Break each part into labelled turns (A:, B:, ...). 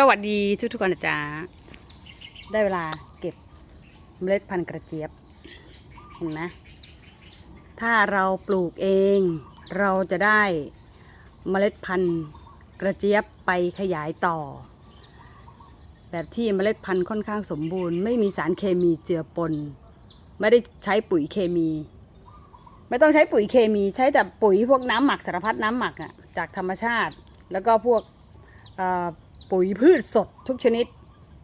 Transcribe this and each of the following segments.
A: สวัสดีทุกทุกคนนะจ๊ะได้เวลาเก็บเมล็ดพันธุ์กระเจี๊ยบ เห็นไหมถ้าเราปลูกเอง เราจะได้เมล็ดพันธุ์กระเจี๊ยบไปขยายต่อ แบบที่เมล็ดพันธุ์ค่อนข้างสมบูรณ์ ไม่มีสารเคมีเจือปน ไม่ได้ใช้ปุ๋ยเคมี ไม่ต้องใช้ปุ๋ยเคมีใช้แต่ปุ๋ยพวกน้ำหมักสารพัดน้ำหมักอะจากธรรมชาติ แล้วก็พวก ปุ๋ยพืชสดทุกชนิด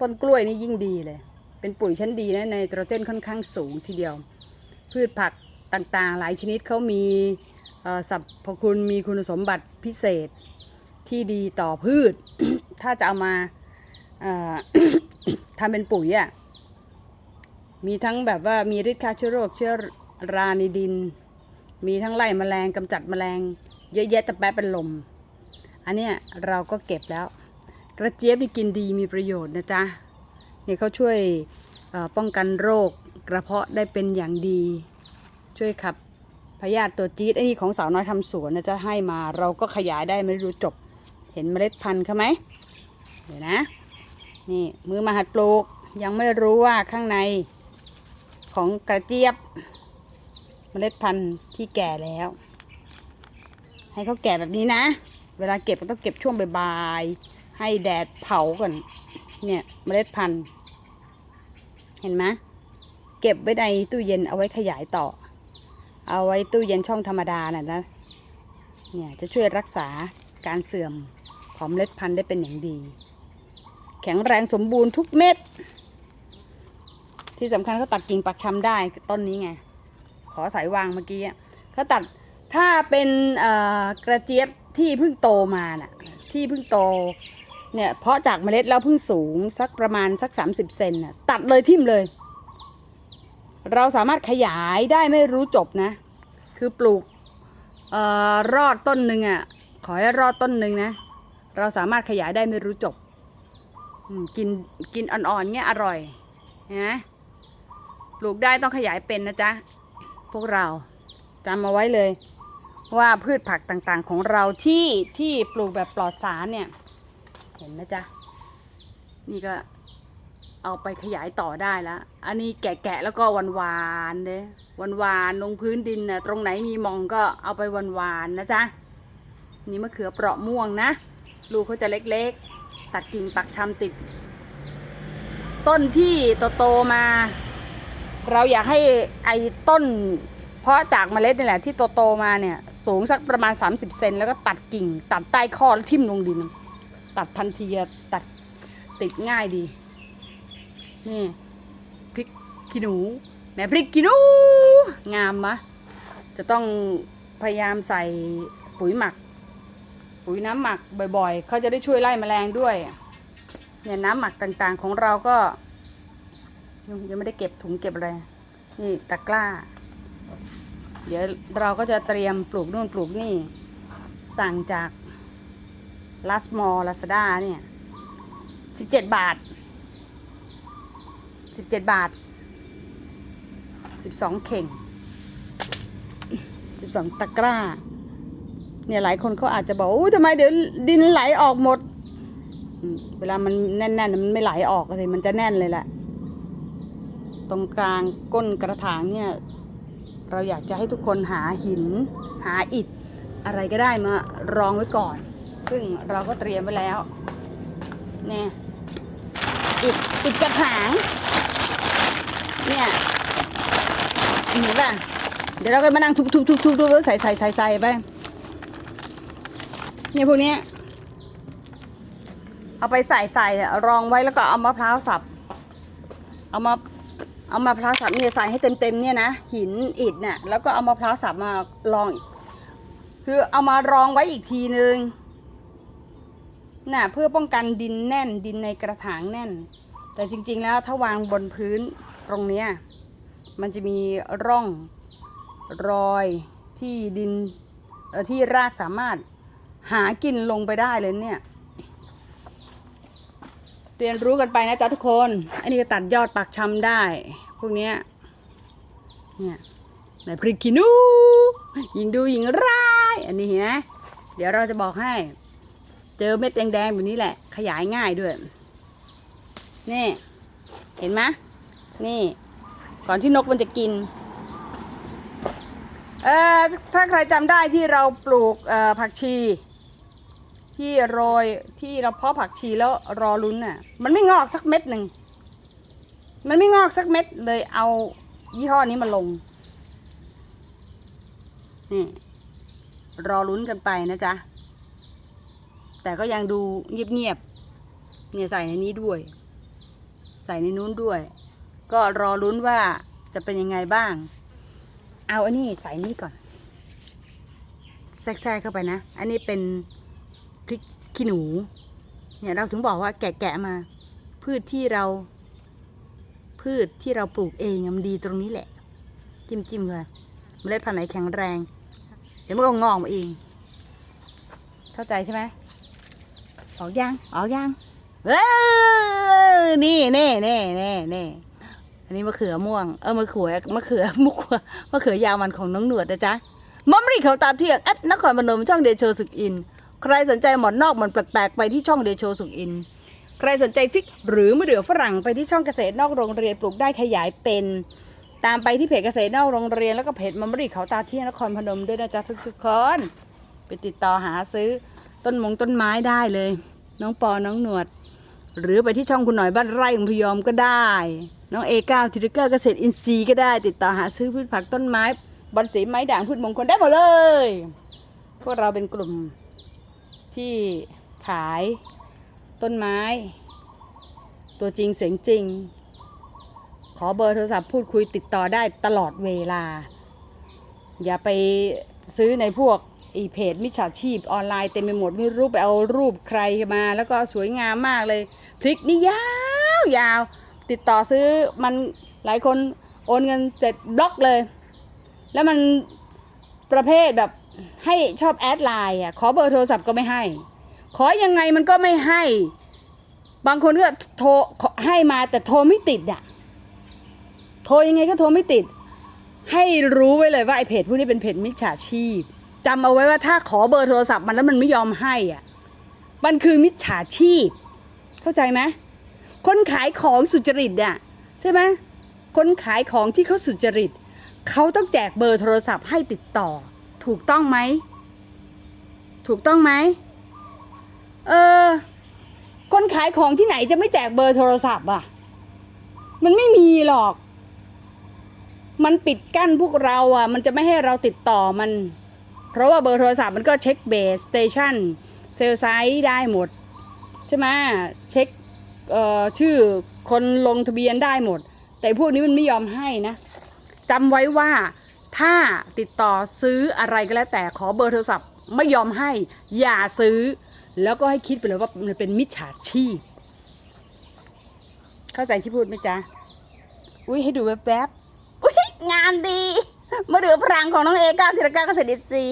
A: ต้นกล้วยนี่ยิ่งดีเลย เป็นปุ๋ยชั้นดีนะในไนโตรเจนค่อนข้างสูงทีเดียว พืชผักต่างๆ หลายชนิดเขามีสรรพคุณมีคุณสมบัติพิเศษที่ดีต่อพืช ถ้าจะเอามาทำเป็นปุ๋ยอะ่ะมีทั้งแบบว่ามีฤทธิ์ฆ่าเชื้อโรคเชื้อราในดิน มีทั้งไล่แมลงกำจัดแมลง เยอะแยะแต่แป๊ะเป็นลม อันเนี้ยเราก็เก็บแล้ว กระเจี๊ยบนี่กินดีมีประโยชน์นะจ๊ะเนี่ยเขาช่วยป้องกันโรคกระเพาะได้เป็นอย่างดี ช่วยขับพยาธิตัวจี๊ดไอ้นี่ของสาวน้อยทำสวนนะจะให้มาเราก็ขยายได้ไม่รู้จบ เห็นเมล็ดพันธุ์เขาไหมเดี๋ยวนะ นี่มือมาหัดปลูกยังไม่รู้ว่าข้างในของกระเจี๊ยบเมล็ดพันธุ์ที่แก่แล้ว ให้เขาแก่แบบนี้นะ เวลาเก็บก็ต้องเก็บช่วงบ่ายๆ ให้แดดเผาก่อน เนี่ยเมล็ดพันธุ์ เห็นไหมเก็บไว้ในตู้เย็นเอาไว้ขยายต่อ เอาไว้ตู้เย็นช่องธรรมดาน่ะนะ เนี่ยจะช่วยรักษาการเสื่อมของเมล็ดพันธุ์ได้เป็นอย่างดี แข็งแรงสมบูรณ์ทุกเม็ด ที่สำคัญเขาตัดกิ่งปักชำได้ต้นนี้ไง ขอสายวางเมื่อกี้เขาตัดถ้าเป็นกระเจี๊ยบที่เพิ่งโตมาน่ะที่เพิ่งโต เนี่ยเพาะจากเมล็ดแล้วเพิ่งสูงสักประมาณสัก 30 เซนน่ะตัดเลยทิ่มเลย เราสามารถขยายได้ไม่รู้จบนะ คือปลูกออรอดต้นหนึ่งอะขอให้รอดต้นหนึ่งนะ เราสามารถขยายได้ไม่รู้จบกินกินอ่อนๆเงี้ยอร่อยนะปลูกได้ต้องขยายเป็นนะจ๊ะ พวกเราจำมาไว้เลย ว่าพืชผักต่างๆของเราที่ที่ปลูกแบบปลอดสารเนี่ย เห็นนะจ๊ะ นี่ก็เอาไปขยายต่อได้แล้ว อันนี้แกะๆแล้วก็หวานๆเลยหวานลงพื้นดินนะตรงไหนมีมองก็เอาไปหวานนะจ๊ะ นี่มะเขือเปราะม่วงนะ ลูกเขาจะเล็กๆ ตัดกิ่งปักชำติด ต้นที่โตๆมา เราอยากให้ไอ้ต้น เพราะจากเมล็ดนี่แหละที่โตๆมาเนี่ย สูงสักประมาณ 30 เซนแล้วก็ตัดกิ่งตัดใต้ข้อแล้วทิ่มลงดิน ตัดทันทีตัดติดง่ายดี นี่พริกขี้หนู แม่พริกขี้หนู งามมะ จะต้องพยายามใส่ปุ๋ยหมัก ปุ๋ยน้ำหมักบ่อยๆ เขาจะได้ช่วยไล่แมลงด้วย เนี่ยน้ำหมักต่างๆของเราก็ ยังไม่ได้เก็บถุงเก็บอะไร นี่ตะกร้า เดี๋ยวเราก็จะเตรียมปลูกนู่นปลูกนี่ สั่งจาก ลาสมอลลาซาด้าเนี่ยสิบเจ็ดบาทสิบเจ็ดบาทสิบสองเข่งสิบสองตะกร้า เนี่ยหลายคนเขาอาจจะบอกอู้ทำไมเดี๋ยวดินไหลออกหมด เวลามันแน่นๆมันไม่ไหลออกสิมันจะแน่นเลยแหละ ตรงกลางก้นกระถางเนี่ย เราอยากจะให้ทุกคนหาหิน หาอิฐ อะไรก็ได้มารองไว้ก่อน ซึ่งเราก็เตรียมไว้แล้วเนี่ยอิฐอิฐกระถาง เนี่ยเห็นป่ะเดี๋ยวเราก็มานั่งทุบทุบทุบทุบทุบแล้วใส่ใส่ใส่ใส่ไป เนี่ยพวกนี้ เอาไปใส่ใส่รองไว้แล้วก็เอามะพร้าวสับ เอามาเอามะพร้าวสับเนี่ยใส่ให้เต็มเต็มเนี่ยนะหินอิฐเนี่ยแล้วก็เอามะพร้าวสับมารอง คือเอามารองไว้อีกทีนึง น่ะเพื่อป้องกันดินแน่นดินในกระถางแน่น แต่จริง ๆ แล้วถ้าวางบนพื้นตรงเนี้ยมันจะมีร่องรอยที่ดินที่รากสามารถหากินลงไปได้เลยเนี่ย เรียนรู้กันไปนะจ๊ะทุกคน อันนี้ก็ตัดยอดปักชำได้ พวกเนี้ยเนี่ยในพริกขี้หนูยิงดูยิงร้าย อันนี้เห็นไหมเดี๋ยวเราจะบอกให้ เจอเม็ดแดงๆแบบนี้แหละ ขยายง่ายด้วย นี่ เห็นไหมนี่ ก่อนที่นกมันจะกิน เออถ้าใครจำได้ที่เราปลูกเอ่อผักชี ที่โรยที่เราเพาะผักชีแล้วรอลุ้นน่ะ มันไม่งอกสักเม็ดหนึ่ง มันไม่งอกสักเม็ดเลยเอายี่ห้อนี้มาลง นี่ รอลุ้นกันไปนะจ๊ะ แต่ก็ยังดูเงียบๆเนี่ยใส่ในนี้ด้วย ใส่ในนู้นด้วย ก็รอลุ้นว่าจะเป็นยังไงบ้าง เอาอันนี้ใส่นี่ก่อนแทรกเข้าไปนะ อันนี้เป็นพริกขี้หนู เนี่ยเราถึงบอกว่าแกะๆมา พืชที่เรา พืชที่เราปลูกเองมันดีตรงนี้แหละ จิ้มจิ้มๆเลยเมล็ดพันธุ์ไหนแข็งแรง เดี๋ยวมันก็งอกมาเอง เข้าใจใช่ไหม ออกยังออกยังเออนี่เน่เน่เน่เน่อันนี้มะเขือม่วงเออมะเขือมะเขือมุกมะเขือยาวมันของน้องหนวดนะจ๊ะมัมรีเขาตาเที่ยงแอดนครพนมช่องเดโชสุกอิน ใครสนใจหมอนนอกหมอนแปลกๆไปที่ช่องเดโชสุกอิน ใครสนใจฟิก หรือมะเดื่อฝรั่งไปที่ช่องเกษตรนอกโรงเรียนปลูกได้ขยายเป็น ตามไปที่เพจเกษตรนอกโรงเรียนแล้วก็เพจมัมรีเขาตาเที่ยงนครพนมด้วยนะจ๊ะทุกๆคนไปติดต่อหาซื้อ ต้นมงต้นไม้ได้เลย น้องปอน้องหนวด หรือไปที่ช่องคุณหน่อยบ้านไร่ของพยอมก็ได้ น้องเอเก้าทิริเกอร์เกษตรอินทรีย์ก็ได้ ติดต่อหาซื้อพืชผักต้นไม้บอนสีไม้ด่างพืชมงคลได้หมดเลย พวกเราเป็นกลุ่มที่ขายต้นไม้ ตัวจริงเสียงจริง ขอเบอร์โทรศัพท์พูดคุยติดต่อได้ตลอดเวลา อย่าไปซื้อในพวกอีเพจมิจฉาชีพออนไลน์เต็มไปหมดไม่รู้ไปเอารูปใครมา แล้วก็สวยงามมากเลย พริกนี่ยาวยาว ติดต่อซื้อมันหลายคนโอนเงินเสร็จบล็อกเลย แล้วมันประเภทแบบให้ชอบแอดไลน์อะขอเบอร์โทรศัพท์ก็ไม่ให้ ขอยังไงมันก็ไม่ให้ บางคนก็โทรให้มาแต่โทรไม่ติดอะโทรยังไงก็โทรไม่ติด ให้รู้ไว้เลยว่าไอเพจพวกนี้เป็นเพจมิจฉาชีพจำเอาไว้ว่าถ้าขอเบอร์โทรศัพท์มันแล้วมันไม่ยอมให้อะมันคือมิจฉาชีพ เข้าใจไหมคนขายของสุจริตอะใช่ไหมคนขายของที่เขาสุจริตเขาต้องแจกเบอร์โทรศัพท์ให้ติดต่อ ถูกต้องไหม ถูกต้องไหมเออคนขายของที่ไหนจะไม่แจกเบอร์โทรศัพท์อะ มันไม่มีหรอก มันปิดกั้นพวกเราอะ มันจะไม่ให้เราติดต่อมัน เพราะว่าเบอร์โทรศัพท์มันก็เช็คเบสสเตชันเซลไซต์ได้หมด ใช่ไหมเช็คชื่อคนลงทะเบียนได้หมด แต่พวกนี้มันไม่ยอมให้นะจำไว้ว่าถ้าติดต่อซื้ออะไรก็แล้วแต่ขอเบอร์โทรศัพท์ไม่ยอมให้อย่าซื้อ แล้วก็ให้คิดไปเลยว่ามันเป็นมิจฉาชีพ เข้าใจที่พูดไหมจ๊ะ อุ้ยให้ดูแวบๆ งานดีมาเหลือพลังของน้องเอก้าธีรก้าเกษตรอินทรี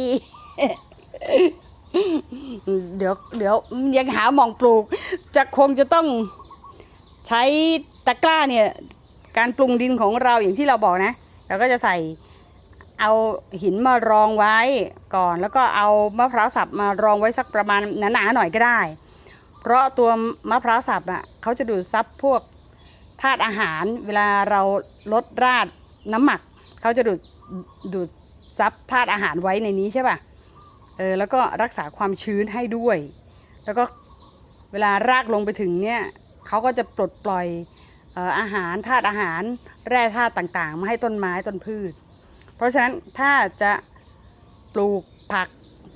A: เดี๋ยวเดี๋ยวยังหาหมองปลูก จะคงจะต้องใช้ตะกร้าเนี่ย การปรุงดินของเราอย่างที่เราบอกนะเราก็จะใส่เอาหินมารองไว้ก่อน แล้วก็เอามะพร้าวสับมารองไว้สักประมาณหนาๆหน่อยก็ได้ เพราะตัวมะพร้าวสับอะเขาจะดูดซับพวกธาตุอาหารเวลาเราลดราด น้ำหมักเขาจะดูดดูดซับธาตุอาหารไว้ในนี้ใช่ป่ะเออแล้วก็รักษาความชื้นให้ด้วย แล้วก็เวลารากลงไปถึงเนี่ยเขาก็จะปลดปล่อยอาหารธาตุอาหารแร่ธาตุต่างๆ มาให้ต้นไม้ต้นพืช เพราะฉะนั้นถ้าจะปลูกผัก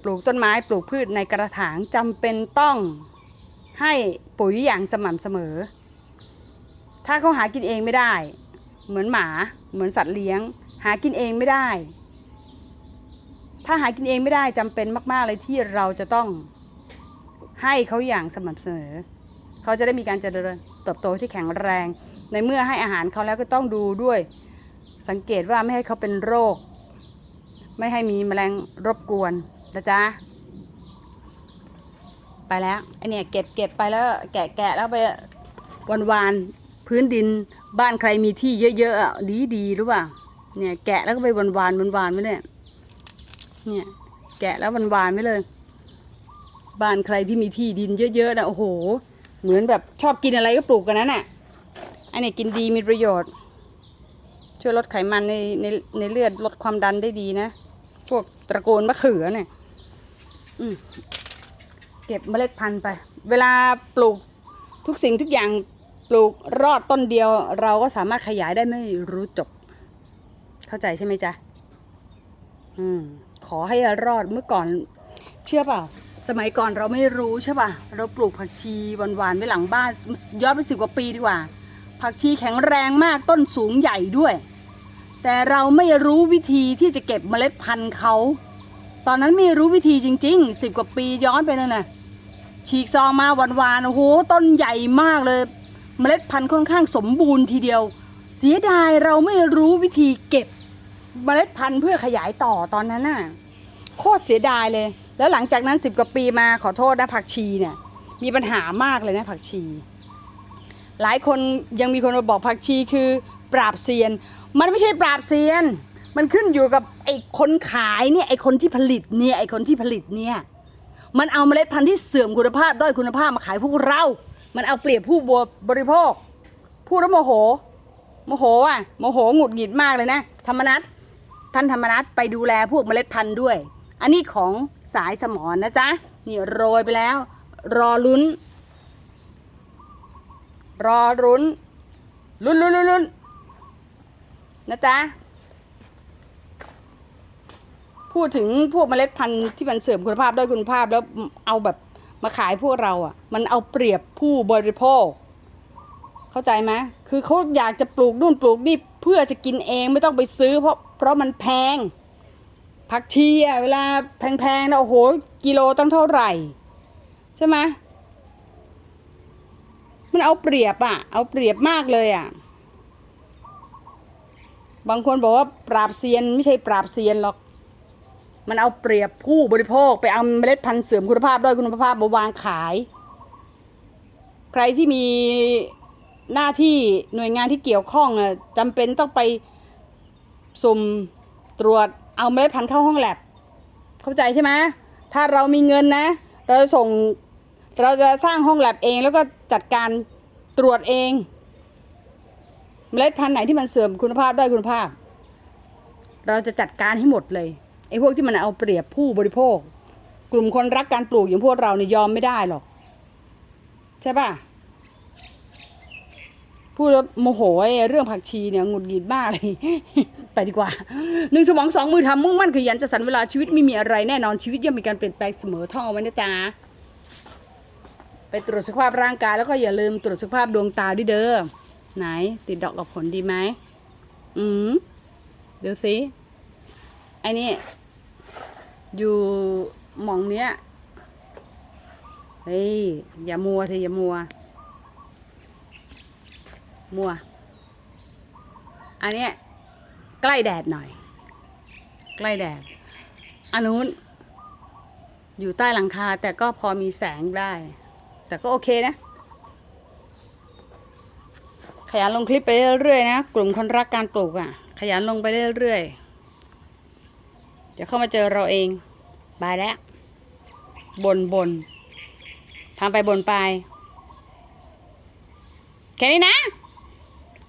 A: ปลูกต้นไม้ปลูกพืชในกระถางจำเป็นต้องให้ปุ๋ยอย่างสม่ำเสมอ ถ้าเขาหากินเองไม่ได้ เหมือนหมา เหมือนสัตว์เลี้ยง หากินเองไม่ได้ ถ้าหากินเองไม่ได้จำเป็นมาก ๆ เลยที่เราจะต้องให้เขาอย่างสม่ำเสมอเขาจะได้มีการเจริญเติบโตที่แข็งแรง ในเมื่อให้อาหารเขาแล้วก็ต้องดูด้วย สังเกตว่าไม่ให้เขาเป็นโรค ไม่ให้มีแมลงรบกวนนะจ๊ะไปแล้วไอเนี่ยเก็บเก็บไปแล้วแกะแกะแล้วไปวันวานๆ พื้นดินบ้านใครมีที่เยอะๆดีดีรู้ป่ะเนี่ยแกะแล้วก็ไปวันวานวันวานๆไว้เนี่ยเนี่ยแกะแล้ววันวานๆไว้เลย บ้านใครที่มีที่ดินเยอะๆนะโอ้โห เหมือนแบบชอบกินอะไรก็ปลูกกันนั้นน่ะอันนี้กินดีมีประโยชน์ ช่วยลดไขมันในในในเลือดลดความดันได้ดีนะพวกตระกูลมะเขือเนี่ยอืเก็บเมล็ดพันธุ์ไป เวลาปลูกทุกสิ่งทุกอย่าง ปลูกรอดต้นเดียว เราก็สามารถขยายได้ไม่รู้จบ เข้าใจใช่ไหมจ๊ะ อืม ขอให้รอดเมื่อก่อน เชื่อเปล่า สมัยก่อนเราไม่รู้ใช่ป่ะ เราปลูกผักชีหวานๆไว้หลังบ้านย้อนไปสิบกว่าปีดีกว่า ผักชีแข็งแรงมากต้นสูงใหญ่ด้วย แต่เราไม่รู้วิธีที่จะเก็บเมล็ดพันธุ์เขาตอนนั้นไม่รู้วิธีจริงๆสิบกว่าปีย้อนไปนั่นน่ะฉีกซองมาหวานๆโอ้โหต้นใหญ่มากเลย เมล็ดพันธุ์ค่อนข้างสมบูรณ์ทีเดียว เสียดายเราไม่รู้วิธีเก็บเมล็ดพันธุ์เพื่อขยายต่อตอนนั้นน่ะโคตรเสียดายเลย แล้วหลังจากนั้นสิบกว่าปีมาขอโทษนะผักชีเนี่ยมีปัญหามากเลยนะผักชี หลายคนยังมีคนมาบอกผักชีคือปราบเซียน มันไม่ใช่ปราบเซียน มันขึ้นอยู่กับไอ้คนขายเนี่ยไอ้คนที่ผลิตเนี่ยไอ้คนที่ผลิตเนี่ยมันเอาเมล็ดพันธุ์ที่เสื่อมคุณภาพด้อยคุณภาพมาขายพวกเรา มันเอาเปรียบผู้บบริโภคพูดแล้วโมโห โมโหอะโมโหหงุดหงิดมากเลยนะธรรมนัทท่านธรรมนัทไปดูแลพวกเมล็ดพันธุ์ด้วย อันนี้ของสายสมอนนะจ๊ะนี่โรยไปแล้ว รอลุ้น รอลุ้นลุ้นลุ้นลุ้นลุ้นนะจ๊ะพูดถึงพวกเมล็ดพันธุ์ที่มันเสื่อมคุณภาพด้อยคุณภาพแล้วเอาแบบ มาขายพวกเราอะ มันเอาเปรียบผู้บริโภค เข้าใจไหมคือเขาอยากจะปลูกนู่นปลูกนี่เพื่อจะกินเองไม่ต้องไปซื้อ เพราะเพราะมันแพง ผักชีอะเวลาแพงๆนะโอ้โหกิโลตั้งเท่าไหร่ ใช่ไหมมันเอาเปรียบอะ เอาเปรียบมากเลยอะบางคนบอกว่าปราบเซียนไม่ใช่ปราบเซียนหรอก มันเอาเปรียบผู้บริโภคไปเอาเมล็ดพันธุ์เสื่อมคุณภาพด้อยคุณภาพมาวางขาย ใครที่มีหน้าที่หน่วยงานที่เกี่ยวข้องอะจำเป็นต้องไปสุ่มตรวจเอาเมล็ดพันธุ์เข้าห้องแลบเข้าใจใช่ไหมถ้าเรามีเงินนะ เราจะส่งเราจะสร้างห้องแลบเองแล้วก็จัดการตรวจเอง เมล็ดพันธุ์ไหนที่มันเสื่อมคุณภาพด้อยคุณภาพ เราจะจัดการให้หมดเลย ไอ้พวกที่มันเอาเปรียบผู้บริโภค กลุ่มคนรักการปลูกอย่างพวกเราเนี่ยยอมไม่ได้หรอก ใช่ป่ะพูดแล้วโมโหไอ้เรื่องผักชีเนี่ยหงุดหงิดมากเลย ไปดีกว่าหนึ่งสมองสองมือทำมุ่งมั่นขยันจะสรรเวลาชีวิตไม่มีอะไรแน่นอนชีวิตย่อมมีการเปลี่ยนแปลงเสมอท่องเอาไว้นะจ๊ะไปตรวจสุขภาพร่างกายแล้วก็อย่าลืมตรวจสุขภาพดวงตาด้วยเด้อไหน ติดดอกกับผลดีไหมอืมเดี๋ยวสิ อ้นี่อยู่หม่องเนี้ยเฮ้ยอย่ามัวสิอย่ามัว มัว อันเนี้ยใกล้แดดหน่อย ใกล้แดด อันนู้น อยู่ใต้หลังคาแต่ก็พอมีแสงได้ แต่ก็โอเคนะ ขยันลงคลิปไปเรื่อยๆนะ กลุ่มคนรักการปลูกอะ ขยันลงไปเรื่อยๆ เดี๋ยวเข้ามาเจอเราเองบายแล้วบนบนทำไปบนไป แค่นี้นะ